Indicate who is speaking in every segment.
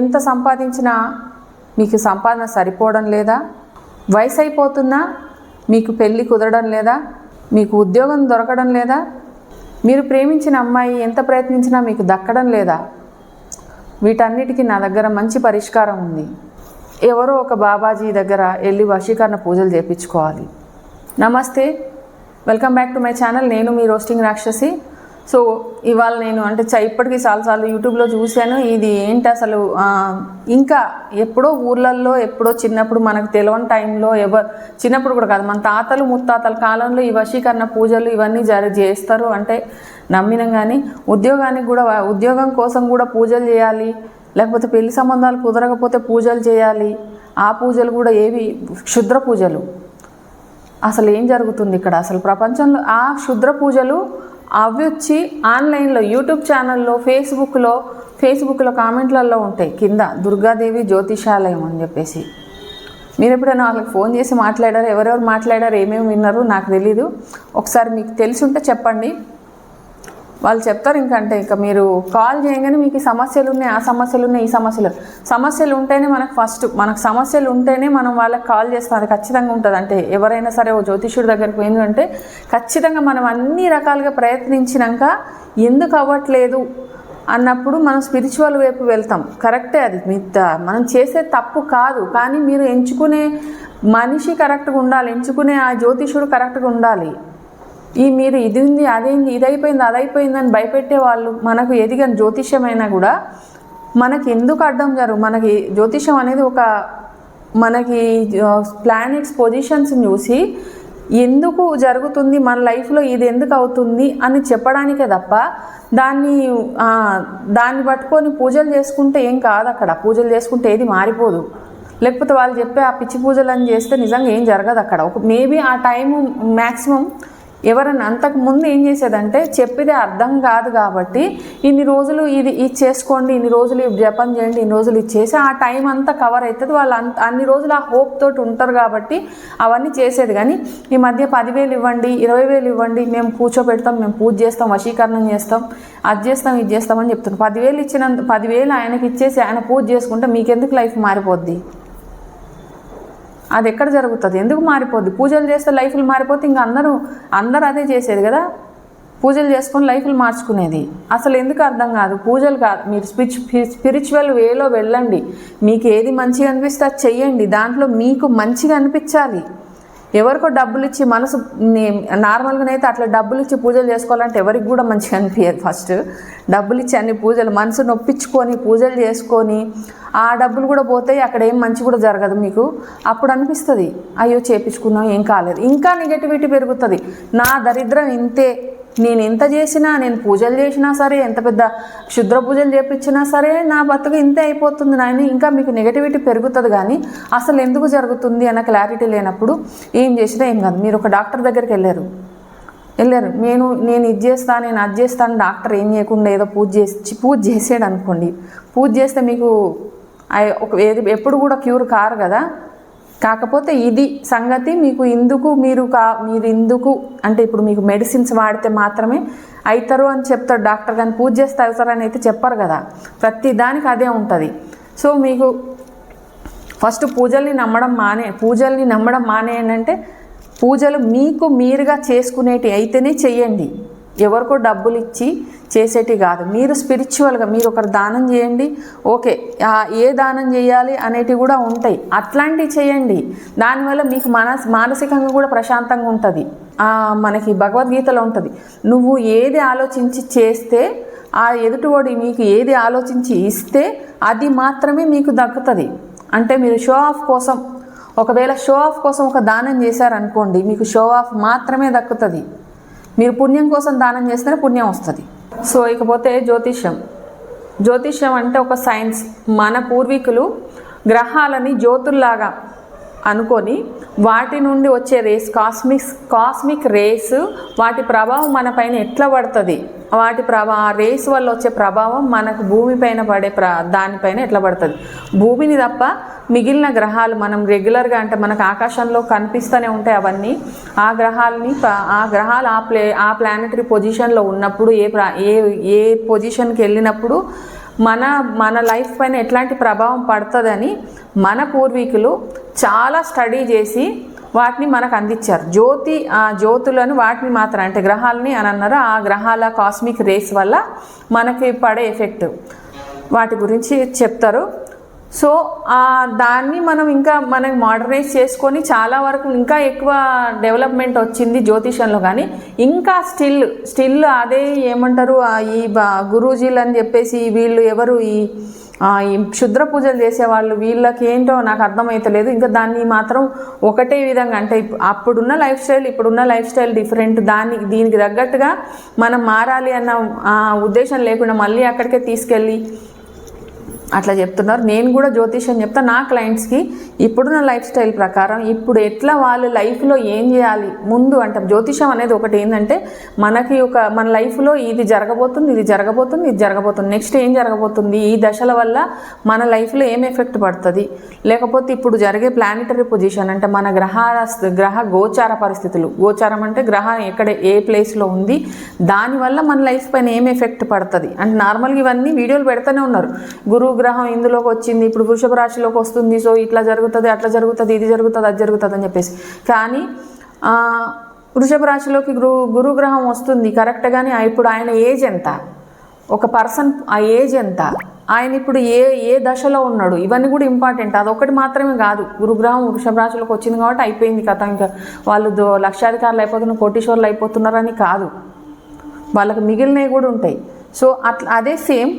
Speaker 1: ఎంత సంపాదించినా మీకు సంపాదన సరిపోవడం లేదా? వయసు అయిపోతున్నా మీకు పెళ్ళి కుదరడం లేదా? మీకు ఉద్యోగం దొరకడం లేదా? మీరు ప్రేమించిన అమ్మాయి ఎంత ప్రయత్నించినా మీకు దక్కడం లేదా? వీటన్నిటికీ నా దగ్గర మంచి పరిష్కారం ఉంది. ఎవరో ఒక బాబాజీ దగ్గర వెళ్ళి వశీకరణ పూజలు చేయించుకోవాలి నమస్తే. Welcome back to my channel. నేను మీ రోస్టింగ్ రాక్షసి. సో ఇవాళ నేను అంటే చ- ఇప్పటికీ చాలాసార్లు యూట్యూబ్లో చూశాను. ఇది ఏంటి అసలు? ఇంకా ఎప్పుడో ఊర్లల్లో ఎప్పుడో చిన్నప్పుడు మనకు తెలియని టైంలో ఎవరు చిన్నప్పుడు కూడా కాదు మన తాతలు ముత్తాతల కాలంలో ఈ వశీకరణ పూజలు ఇవన్నీ జరి చేస్తారు అంటే నమ్మినం కానీ ఉద్యోగానికి కూడా ఉద్యోగం కోసం కూడా పూజలు చేయాలి. లేకపోతే పెళ్ళి సంబంధాలు కుదరకపోతే పూజలు చేయాలి. ఆ పూజలు కూడా ఏవి? క్షుద్ర పూజలు. అసలు ఏం జరుగుతుంది ఇక్కడ? అసలు ప్రపంచంలో ఆ క్షుద్ర పూజలు అవి వచ్చి ఆన్లైన్లో యూట్యూబ్ ఛానల్లో ఫేస్బుక్లో ఫేస్బుక్లో కామెంట్లలో ఉంటాయి. కింద దుర్గాదేవి జ్యోతిషాలయం అని చెప్పేసి. మీరు ఎప్పుడైనా వాళ్ళకి ఫోన్ చేసి మాట్లాడారు? ఎవరెవరు మాట్లాడారు? ఏమేమి విన్నారు? నాకు తెలీదు. ఒకసారి మీకు తెలిసి ఉంటే చెప్పండి. వాళ్ళు చెప్తారు ఇంకంటే ఇంకా మీరు కాల్ చేయగానే మీకు ఈ సమస్యలు ఉన్నాయి ఆ సమస్యలు ఉన్నాయి ఈ సమస్యలు సమస్యలు ఉంటేనే మనకు ఫస్ట్ మనకు సమస్యలు ఉంటేనే మనం వాళ్ళకి కాల్ చేస్తాం. అది ఖచ్చితంగా ఉంటుంది. అంటే ఎవరైనా సరే ఓ జ్యోతిష్యుడి దగ్గరికి పోయిందంటే ఖచ్చితంగా మనం అన్ని రకాలుగా ప్రయత్నించినాక ఎందుకు అవ్వట్లేదు అన్నప్పుడు మనం స్పిరిచువల్ వైపు వెళ్తాం. కరెక్టే అది. మిత్త మనం చేసే తప్పు కాదు. కానీ మీరు ఎంచుకునే మనిషి కరెక్ట్గా ఉండాలి. ఎంచుకునే ఆ జ్యోతిషుడు కరెక్ట్గా ఉండాలి. ఈ మీరు ఇది ఉంది అదేంది ఇది అయిపోయింది అది అని భయపెట్టే వాళ్ళు మనకు ఎదిగిన జ్యోతిష్యమైనా కూడా మనకి ఎందుకు అడ్డం జరుగు మనకి జ్యోతిష్యం అనేది ఒక మనకి ప్లానెట్స్ పొజిషన్స్ చూసి ఎందుకు జరుగుతుంది మన లైఫ్లో ఇది ఎందుకు అవుతుంది అని చెప్పడానికే తప్ప దాన్ని దాన్ని పట్టుకొని పూజలు చేసుకుంటే ఏం కాదు అక్కడ. పూజలు చేసుకుంటే ఏది మారిపోదు. లేకపోతే వాళ్ళు చెప్పే ఆ పిచ్చి పూజలు అని చేస్తే నిజంగా ఏం జరగదు అక్కడ. ఒక మేబీ ఆ టైము మ్యాక్సిమం ఎవరైనా అంతకు ముందు ఏం చేసేదంటే చెప్పేదే అర్థం కాదు కాబట్టి ఇన్ని రోజులు ఇది ఇది చేసుకోండి ఇన్ని రోజులు ఇవి జపం చేయండి ఇన్ని రోజులు ఇది చేసి ఆ టైం అంతా కవర్ అవుతుంది. వాళ్ళు అంత అన్ని రోజులు ఆ హోప్ తోటి ఉంటారు కాబట్టి అవన్నీ చేసేది. కానీ ఈ మధ్య పదివేలు ఇవ్వండి ఇరవై వేలు ఇవ్వండి మేము కూర్చోబెడతాం మేము పూజ చేస్తాం వశీకరణం చేస్తాం అది చేస్తాం ఇది చేస్తామని చెప్తున్నాం పదివేలు ఇచ్చినంత పదివేలు ఆయనకి ఇచ్చేసి ఆయన పూజ చేసుకుంటే మీకెందుకు లైఫ్ మారిపోద్ది? అది ఎక్కడ జరుగుతుంది? ఎందుకు మారిపోద్ది? పూజలు చేస్తే లైఫ్లు మారిపోతే ఇంకా అందరూ అందరూ అదే చేసేది కదా? పూజలు చేసుకొని లైఫ్లు మార్చుకునేది. అసలు ఎందుకు అర్థం కాదు? పూజలు కాదు మీరు స్పిచ్ స్పిరిచువల్ వేలో వెళ్ళండి. మీకు ఏది మంచిగా అనిపిస్తే అది చెయ్యండి. దాంట్లో మీకు మంచిగా అనిపించాలి. ఎవరికో డబ్బులు ఇచ్చి మనసు నార్మల్గానైతే అట్లా డబ్బులు ఇచ్చి పూజలు చేసుకోవాలంటే ఎవరికి కూడా మంచిగా అనిపించదు ఫస్ట్. డబ్బులు ఇచ్చి అన్ని పూజలు మనసు నొప్పించుకొని పూజలు చేసుకొని ఆ డబ్బులు కూడా పోతాయి అక్కడ ఏం మంచి కూడా జరగదు మీకు. అప్పుడు అనిపిస్తుంది అయ్యో చేపించుకున్నాం ఏం కాలేదు. ఇంకా నెగటివిటీ పెరుగుతుంది. నా దరిద్రం ఇంతే. నేను ఎంత చేసినా నేను పూజలు చేసినా సరే ఎంత పెద్ద క్షుద్ర పూజలు చేపించినా సరే నా బతుకు ఇంతే అయిపోతుంది నాయన. ఇంకా మీకు నెగటివిటీ పెరుగుతుంది కానీ అసలు ఎందుకు జరుగుతుంది అన్న క్లారిటీ లేనప్పుడు ఏం చేసినా ఏం కాదు. మీరు ఒక డాక్టర్ దగ్గరికి వెళ్ళారు. వెళ్ళారు. నేను నేను ఇది చేస్తా నేను అది చేస్తాను డాక్టర్ ఏం చేయకుండా ఏదో పూజ చేసి పూజ చేసాడు అనుకోండి పూజ చేస్తే మీకు ఒక ఏది ఎప్పుడు కూడా క్యూర్ కారు కదా. కాకపోతే ఇది సంగతి మీకు ఇందుకు మీరు కా మీరు ఇందుకు అంటే ఇప్పుడు మీకు మెడిసిన్స్ వాడితే మాత్రమే అవుతారు అని చెప్తాడు డాక్టర్ కానీ పూజ చేస్తే అవుతారని అయితే చెప్పరు కదా. ప్రతి దానికి అదే ఉంటుంది. సో మీకు ఫస్ట్ పూజల్ని నమ్మడం మానే పూజల్ని నమ్మడం మానేయండి అంటే పూజలు మీకు మీరుగా చేసుకునేటి అయితేనే చెయ్యండి. ఎవరికో డబ్బులు ఇచ్చి చేసేటి కాదు. మీరు స్పిరిచువల్గా మీరు ఒకరు దానం చేయండి. ఓకే ఏ దానం చేయాలి అనేటివి కూడా ఉంటాయి. అట్లాంటివి చేయండి. దానివల్ల మీకు మనస్ మానసికంగా కూడా ప్రశాంతంగా ఉంటుంది. మనకి భగవద్గీతలో ఉంటుంది. నువ్వు ఏది ఆలోచించి చేస్తే ఆ ఎదుటివాడి మీకు ఏది ఆలోచించి ఇస్తే అది మాత్రమే మీకు దక్కుతుంది. అంటే మీరు షో ఆఫ్ కోసం ఒకవేళ షో ఆఫ్ కోసం ఒక దానం చేశారనుకోండి మీకు షో ఆఫ్ మాత్రమే దక్కుతుంది. మీరు పుణ్యం కోసం దానం చేస్తేనే పుణ్యం వస్తుంది. సో ఇకపోతే జ్యోతిష్యం. జ్యోతిష్యం అంటే ఒక సైన్స్. మన పూర్వీకులు గ్రహాలని జ్యోతుల్లాగా అనుకొని వాటి నుండి వచ్చే రేస్ కాస్మిక్ కాస్మిక్ రేస్ వాటి ప్రభావం మన పైన ఎట్లా పడుతుంది? వాటి ప్రభా ఆ రేస్ వల్ల వచ్చే ప్రభావం మనకు భూమి పైన పడే ప్ర దానిపైన ఎట్లా పడుతుంది? భూమిని తప్ప మిగిలిన గ్రహాలు మనం రెగ్యులర్గా అంటే మనకు ఆకాశంలో కనిపిస్తూనే ఉంటాయి అవన్నీ. ఆ గ్రహాలని ఆ గ్రహాలు ఆ ప్లే ఆ ప్లానటరీ పొజిషన్లో ఉన్నప్పుడు ఏ ప్రా ఏ ఏ పొజిషన్కి వెళ్ళినప్పుడు మన మన లైఫ్ పైన ఎట్లాంటి ప్రభావం పడుతుందని మన పూర్వీకులు చాలా స్టడీ చేసి వాటిని మనకు అందించారు. జ్యోతి ఆ జ్యోతులను వాటిని మాత్రం అంటే గ్రహాలని అని అన్నారు. ఆ గ్రహాల కాస్మిక్ రేస్ వల్ల మనకి పడే ఎఫెక్ట్ వాటి గురించి చెప్తారు. సో దాన్ని మనం ఇంకా మనం మోడర్నైజ్ చేసుకొని చాలా వరకు ఇంకా ఎక్కువ డెవలప్మెంట్ వచ్చింది జ్యోతిషంలో కానీ ఇంకా స్టిల్ స్టిల్ అదే ఏమంటారు ఈ గురూజీలు అని చెప్పేసి వీళ్ళు ఎవరు ఈ క్షుద్ర పూజలు చేసేవాళ్ళు వీళ్ళకి ఏంటో నాకు అర్థమవుతలేదు ఇంకా దాన్ని మాత్రం ఒకటే విధంగా అంటే అప్పుడున్న లైఫ్ స్టైల్ ఇప్పుడున్న లైఫ్ స్టైల్ డిఫరెంట్. దానికి దీనికి తగ్గట్టుగా మనం మారాలి అన్న ఉద్దేశం లేకుండా మళ్ళీ అక్కడికే తీసుకెళ్ళి అట్లా చెప్తున్నారు. నేను కూడా జ్యోతిష్యం చెప్తా నా క్లయింట్స్కి ఇప్పుడున్న లైఫ్ స్టైల్ ప్రకారం ఇప్పుడు ఎట్లా వాళ్ళు లైఫ్లో ఏం చేయాలి ముందు అంటే జ్యోతిషం అనేది ఒకటి ఏంటంటే మనకి ఒక మన లైఫ్లో ఇది జరగబోతుంది ఇది జరగబోతుంది ఇది జరగబోతుంది. నెక్స్ట్ ఏం జరగబోతుంది? ఈ దశల వల్ల మన లైఫ్లో ఏం ఎఫెక్ట్ పడుతుంది? లేకపోతే ఇప్పుడు జరిగే ప్లానిటరీ పొజిషన్ అంటే మన గ్రహ గ్రహ గోచార పరిస్థితులు. గోచారం అంటే గ్రహం ఎక్కడ ఏ ప్లేస్లో ఉంది? దానివల్ల మన లైఫ్ పైన ఏం ఎఫెక్ట్ పడుతుంది? అంటే నార్మల్గా ఇవన్నీ వీడియోలు పెడతానే ఉన్నారు. గురువు గ్రహం ఇందులోకి వచ్చింది ఇప్పుడు వృషభ రాశిలోకి వస్తుంది సో ఇట్లా జరుగుతుంది అట్లా జరుగుతుంది ఇది జరుగుతుంది అది జరుగుతుంది అని చెప్పేసి. కానీ వృషభ రాశిలోకి గురు గురుగ్రహం వస్తుంది కరెక్ట్గానే ఇప్పుడు ఆయన ఏజ్ ఎంత? ఒక పర్సన్ ఆ ఏజ్ ఎంత? ఆయన ఇప్పుడు ఏ ఏ దశలో ఉన్నాడు? ఇవన్నీ కూడా ఇంపార్టెంట్ అదొకటి మాత్రమే కాదు. గురుగ్రహం వృషభ రాశిలోకి వచ్చింది కాబట్టి అయిపోయింది కథ ఇంకా వాళ్ళు లక్షాధికారులు అయిపోతున్నారు కోటీశ్వర్లు అయిపోతున్నారని కాదు. వాళ్ళకి మిగిలినవి కూడా ఉంటాయి. సో అట్లా అదే సేమ్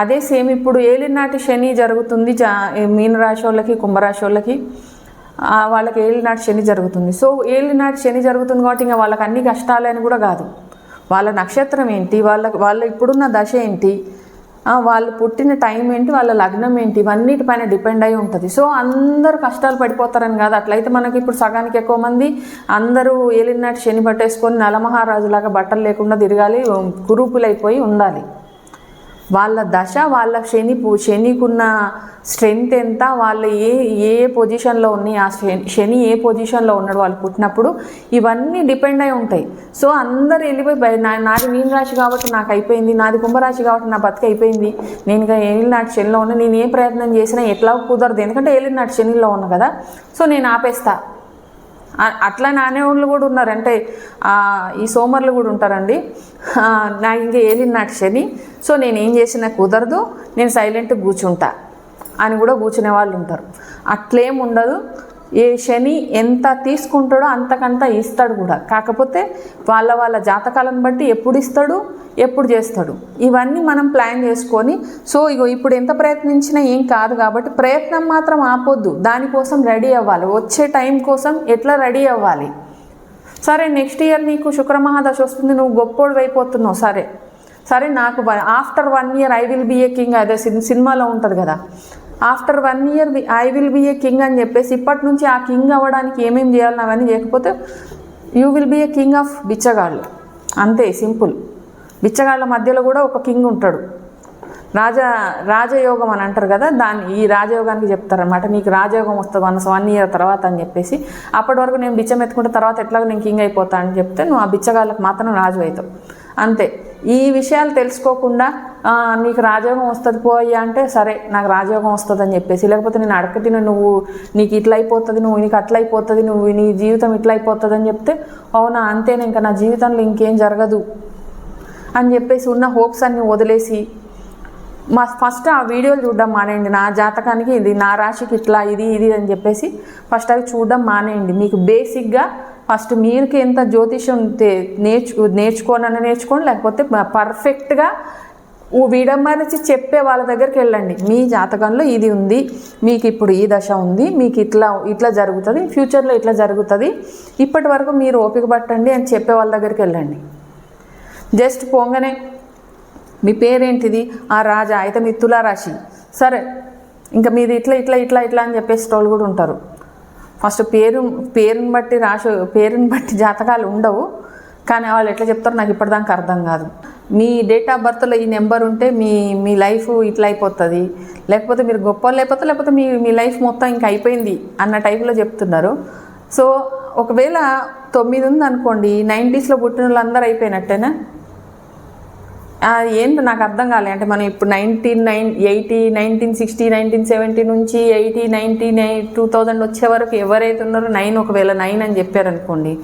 Speaker 1: అదే సేమ్ ఇప్పుడు ఏలినాటి శని జరుగుతుంది జా మీనరాశి వాళ్ళకి కుంభరాశి వాళ్ళకి వాళ్ళకి ఏలినాటి శని జరుగుతుంది. సో ఏలినాటి శని జరుగుతుంది కాబట్టి ఇంకా వాళ్ళకి అన్ని కష్టాలని కూడా కాదు. వాళ్ళ నక్షత్రం ఏంటి? వాళ్ళ వాళ్ళ ఇప్పుడున్న దశ ఏంటి? వాళ్ళు పుట్టిన టైం ఏంటి? వాళ్ళ లగ్నం ఏంటి? ఇవన్నిటిపైన డిపెండ్ అయి ఉంటుంది. సో అందరూ కష్టాలు పడిపోతారని కాదు. అట్లయితే మనకి ఇప్పుడు సగానికి ఎక్కువ మంది అందరూ ఏలినాటి శని పట్టేసుకొని నలమహారాజులాగా బట్టలు లేకుండా తిరగాలి కురూపులైపోయి ఉండాలి. వాళ్ళ దశ వాళ్ళ శని శనికున్న స్ట్రెంగ్త్ ఎంత వాళ్ళు ఏ ఏ పొజిషన్లో ఉన్నాయి ఆ శని శని ఏ పొజిషన్లో ఉన్నాడు వాళ్ళు పుట్టినప్పుడు ఇవన్నీ డిపెండ్ అయి ఉంటాయి. సో అందరు వెళ్ళిపోయి నా నాది మీన రాశి కాబట్టి నాకు అయిపోయింది నాది కుంభరాశి కాబట్టి నా బతికి అయిపోయింది నేను ఇక నాటి శనిలో ఉన్నా నేను ఏ ప్రయత్నం చేసినా ఎట్లా కుదరదు ఎందుకంటే ఏళ్ళ నాటి శనిలో ఉన్నా కదా సో నేను ఆపేస్తా. అట్లా నానేవాళ్ళు కూడా ఉన్నారు. అంటే ఈ సోమర్లు కూడా ఉంటారండి. నాకు ఇంకా ఏలిన నాకు శని. సో నేను ఏం చేసినా కుదరదు. నేను సైలెంట్ కూర్చుంటా అని కూడా కూర్చునే వాళ్ళు ఉంటారు. అట్లేం ఉండదు. ఏ శని ఎంత తీసుకుంటాడో అంతకంత ఇస్తాడు కూడా. కాకపోతే వాళ్ళ వాళ్ళ జాతకాలను బట్టి ఎప్పుడు ఇస్తాడు ఎప్పుడు చేస్తాడు. ఇవన్నీ మనం ప్లాన్ చేసుకొని సో ఇగో ఇప్పుడు ఎంత ప్రయత్నించినా ఏం కాదు కాబట్టి ప్రయత్నం మాత్రం ఆపొద్దు. దానికోసం రెడీ అవ్వాలి. వచ్చే టైం కోసం ఎట్లా రెడీ అవ్వాలి? సరే నెక్స్ట్ ఇయర్ నీకు శుక్రమహాదశ వస్తుంది నువ్వు గొప్పోడు అయిపోతున్నావు. సరే. సరే నాకు after one year I will be a king అదే సినిమాలో ఉంటుంది కదా. After one year I will be a king అని చెప్పేసి ఇప్పటి నుంచి ఆ కింగ్ అవ్వడానికి ఏమేమి చేయాలని అవన్నీ చేయకపోతే you will be a king of బిచ్చగాళ్ళు. అంతే సింపుల్. బిచ్చగాళ్ళ మధ్యలో కూడా ఒక కింగ్ ఉంటాడు. రాజ రాజయోగం అని అంటారు కదా దాన్ని ఈ రాజయోగానికి చెప్తారనమాట నీకు రాజయోగం వస్తుంది వన్ వన్ ఇయర్ తర్వాత అని చెప్పేసి. అప్పటి వరకు నేను బిచ్చం ఎత్తుకుంటే తర్వాత ఎట్లాగో నేను కింగ్ అయిపోతా అని చెప్తే నువ్వు ఆ బిచ్చగాళ్ళకి మాత్రం రాజు అవుతావు. అంతే. ఈ విషయాలు తెలుసుకోకుండా నీకు రాజయోగం వస్తుంది పోయ్యా అంటే సరే నాకు రాజయోగం వస్తుంది అని చెప్పేసి. లేకపోతే నేను అడగతిన నువ్వు నీకు ఇట్లా అయిపోతుంది నువ్వు నీకు అట్లా అయిపోతుంది నువ్వు నీ జీవితం ఇట్లా అయిపోతుంది అని చెప్తే అవునా అంతేనే ఇంకా నా జీవితంలో ఇంకేం జరగదు అని చెప్పేసి ఉన్న హోప్స్ అన్ని వదిలేసి మా ఫస్ట్ ఆ వీడియోలు చూడడం మానేయండి. నా జాతకానికి ఇది నా రాశికి ఇట్లా ఇది ఇది అని చెప్పేసి ఫస్ట్ అవి చూడడం మానేయండి. మీకు బేసిక్గా ఫస్ట్ మీరుకి ఎంత జ్యోతిషం నేర్చు నేర్చుకోనని నేర్చుకోండి లేకపోతే పర్ఫెక్ట్గా విడమరిచి చెప్పే వాళ్ళ దగ్గరికి వెళ్ళండి. మీ జాతకంలో ఇది ఉంది మీకు ఇప్పుడు ఈ దశ ఉంది మీకు ఇట్లా ఇట్లా జరుగుతుంది ఫ్యూచర్లో ఇట్లా జరుగుతుంది ఇప్పటి వరకు మీరు ఓపిక పట్టండి అని చెప్పే వాళ్ళ దగ్గరికి వెళ్ళండి. జస్ట్ పోగానే మీ పేరేంటిది? ఆ రాజా అయితే మీ తులారాశి. సరే ఇంకా మీది ఇట్లా ఇట్లా ఇట్లా ఇట్లా అని చెప్పేసి వాళ్ళు కూడా ఉంటారు. ఫస్ట్ పేరు పేరుని బట్టి రాశి పేరుని బట్టి జాతకాలు ఉండవు. కానీ వాళ్ళు ఎట్లా చెప్తారో నాకు ఇప్పటిదాకా అర్థం కాదు. మీ డేట్ ఆఫ్ బర్త్లో ఈ నెంబర్ ఉంటే మీ మీ లైఫ్ ఇట్లా అయిపోతుంది. లేకపోతే మీరు గొప్ప వాళ్ళు అయిపోతే లేకపోతే మీ మీ లైఫ్ మొత్తం ఇంకా అయిపోయింది అన్న టైప్లో చెప్తున్నారు. సో ఒకవేళ తొమ్మిది ఉంది అనుకోండి నైంటీస్లో పుట్టిన వాళ్ళందరూ అయిపోయినట్టేనా? ఏంటో నాకు అర్థం కాలే. అంటే మనం ఇప్పుడు nineteen nine eighty nineteen sixty nineteen seventy నుంచి eighty ninety nine two thousand వచ్చే వరకు ఎవరైతే ఉన్నారో నైన్ ఒకవేళ నైన్ అని చెప్పారనుకోండి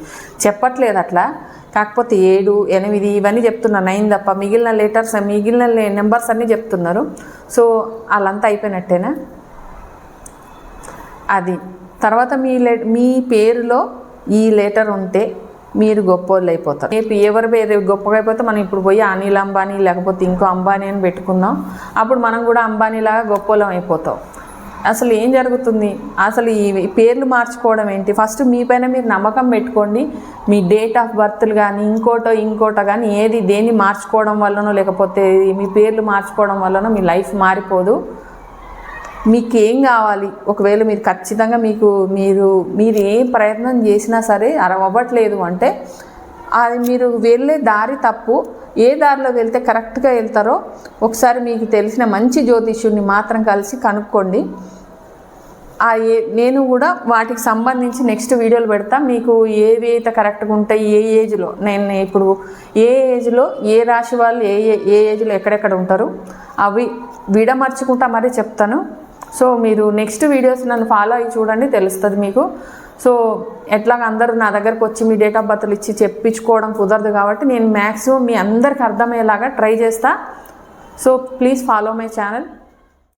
Speaker 1: చెప్పట్లేదు అట్లా. కాకపోతే ఏడు ఎనిమిది ఇవన్నీ చెప్తున్నారు. నైన్ తప్ప మిగిలిన లెటర్స్ మిగిలిన నెంబర్స్ అన్నీ చెప్తున్నారు. సో వాళ్ళంతా అయిపోయినట్టేనా? అది. తర్వాత మీ లె మీ పేరులో ఈ లెటర్ ఉంటే మీరు గొప్పోళ్ళు అయిపోతారు. రేపు ఎవరి పేరు గొప్పగా అయిపోతే మనం ఇప్పుడు పోయి అనిల్ అంబానీ లేకపోతే ఇంకో అంబానీ అని పెట్టుకుందాం. అప్పుడు మనం కూడా అంబానీలాగా గొప్పోళ్ళం అయిపోతాం. అసలు ఏం జరుగుతుంది? అసలు ఈ పేర్లు మార్చుకోవడం ఏంటి? ఫస్ట్ మీ పైన మీరు నమ్మకం పెట్టుకోండి. మీ డేట్ ఆఫ్ బర్త్లు కానీ ఇంకోటో ఇంకోటో కానీ ఏది దేన్ని మార్చుకోవడం వల్లనో లేకపోతే మీ పేర్లు మార్చుకోవడం వల్లనో మీ లైఫ్ మారిపోదు. మీకు ఏం కావాలి? ఒకవేళ మీరు ఖచ్చితంగా మీకు మీరు మీరు ఏ ప్రయత్నం చేసినా సరే అరవవ్వట్లేదు అంటే అది మీరు వెళ్ళే దారి తప్పు. ఏ దారిలో వెళ్తే కరెక్ట్గా వెళ్తారో ఒకసారి మీకు తెలిసిన మంచి జ్యోతిష్యుడిని మాత్రం కలిసి కనుక్కోండి. ఆ ఏ నేను కూడా వాటికి సంబంధించి నెక్స్ట్ వీడియోలు పెడతా. మీకు ఏవి అయితే కరెక్ట్గా ఉంటాయి ఏ ఏజ్లో నేను ఇప్పుడు ఏ ఏజ్లో ఏ రాశి వాళ్ళు ఏ ఏ ఏ ఏజ్లో ఎక్కడెక్కడ ఉంటారు అవి విడమర్చుకుంటా మరీ చెప్తాను. సో మీరు నెక్స్ట్ వీడియోస్ నన్ను ఫాలో అయ్యి చూడండి తెలుస్తుంది మీకు. సో ఎట్లాగ అందరూ నా దగ్గరకు వచ్చి మీ డేట్ ఆఫ్ బర్త్లు ఇచ్చి చెప్పించుకోవడం కుదరదు కాబట్టి నేను మ్యాక్సిమం మీ అందరికి అర్థమయ్యేలాగా ట్రై చేస్తా. So please follow my channel